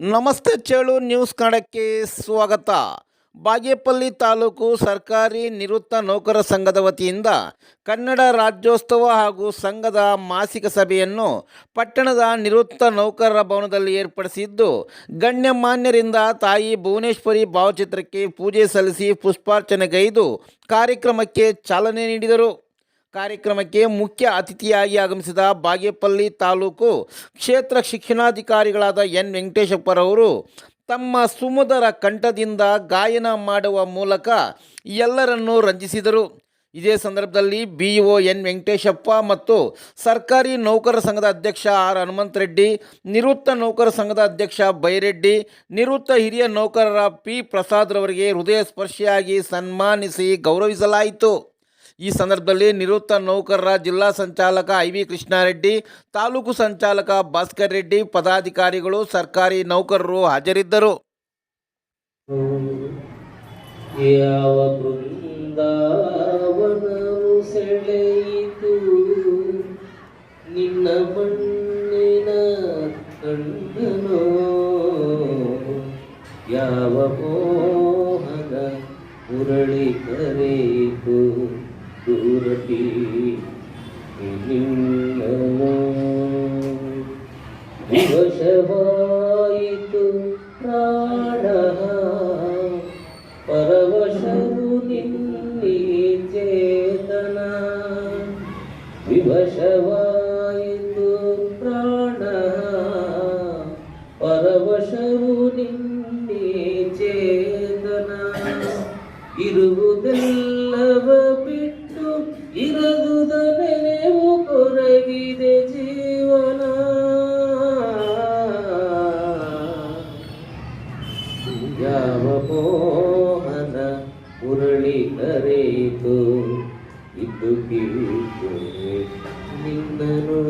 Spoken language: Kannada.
ನಮಸ್ತೆ ಚೇಳು ನ್ಯೂಸ್ ಕನ್ನಡಕ್ಕೆ ಸ್ವಾಗತ. ಬಾಗೇಪಲ್ಲಿ ತಾಲೂಕು ಸರ್ಕಾರಿ ನಿವೃತ್ತ ನೌಕರ ಸಂಘದ ವತಿಯಿಂದ ಕನ್ನಡ ರಾಜ್ಯೋತ್ಸವ ಹಾಗೂ ಸಂಘದ ಮಾಸಿಕ ಸಭೆಯನ್ನು ಪಟ್ಟಣದ ನಿವೃತ್ತ ನೌಕರರ ಭವನದಲ್ಲಿ ಏರ್ಪಡಿಸಿದ್ದು, ಗಣ್ಯಮಾನ್ಯರಿಂದ ತಾಯಿ ಭುವನೇಶ್ವರಿ ಭಾವಚಿತ್ರಕ್ಕೆ ಪೂಜೆ ಸಲ್ಲಿಸಿ ಪುಷ್ಪಾರ್ಚನೆಗೈದು ಕಾರ್ಯಕ್ರಮಕ್ಕೆ ಚಾಲನೆ ನೀಡಿದರು. ಕಾರ್ಯಕ್ರಮಕ್ಕೆ ಮುಖ್ಯ ಅತಿಥಿಯಾಗಿ ಆಗಮಿಸಿದ ಬಾಗೇಪಲ್ಲಿ ತಾಲೂಕು ಕ್ಷೇತ್ರ ಶಿಕ್ಷಣಾಧಿಕಾರಿಗಳಾದ ಎನ್ ವೆಂಕಟೇಶಪ್ಪರವರು ತಮ್ಮ ಸುಮುದರ ಕಂಠದಿಂದ ಗಾಯನ ಮಾಡುವ ಮೂಲಕ ಎಲ್ಲರನ್ನೂ ರಂಜಿಸಿದರು. ಇದೇ ಸಂದರ್ಭದಲ್ಲಿ ಬಿ ಒ ಎನ್ ವೆಂಕಟೇಶಪ್ಪ ಮತ್ತು ಸರ್ಕಾರಿ ನೌಕರ ಸಂಘದ ಅಧ್ಯಕ್ಷ ಆರ್ ಹನುಮಂತ ರೆಡ್ಡಿ, ನಿವೃತ್ತ ನೌಕರ ಸಂಘದ ಅಧ್ಯಕ್ಷ ಬೈರೆಡ್ಡಿ, ನಿವೃತ್ತ ಹಿರಿಯ ನೌಕರರ ಪಿ ಪ್ರಸಾದ್ರವರಿಗೆ ಹೃದಯ ಸ್ಪರ್ಶಿಯಾಗಿ ಸನ್ಮಾನಿಸಿ ಗೌರವಿಸಲಾಯಿತು. ಈ ಸಂದರ್ಭದಲ್ಲಿ ನಿವೃತ್ತ ನೌಕರರ ಜಿಲ್ಲಾ ಸಂಚಾಲಕ ಐ ವಿ ಕೃಷ್ಣಾರೆಡ್ಡಿ, ತಾಲೂಕು ಸಂಚಾಲಕ ಭಾಸ್ಕರ್ ರೆಡ್ಡಿ, ಪದಾಧಿಕಾರಿಗಳು, ಸರ್ಕಾರಿ ನೌಕರರು ಹಾಜರಿದ್ದರು. ಯಾವ ಮೋಹದ ಉರಳಿ ಕರೆಯಿತು? వివశవాయితు ప్రాణ పరవశరు నిన్ని చేతన వివశవాయితు ప్రాణ పరవశరు నిన్ని చేతన ఇరుగుదెల్లవ ಮೋಹನ ಉರುಳಿ ಕರೆಯಿತು. ಇದ್ದು ಕೀತು ನಿನ್ನನು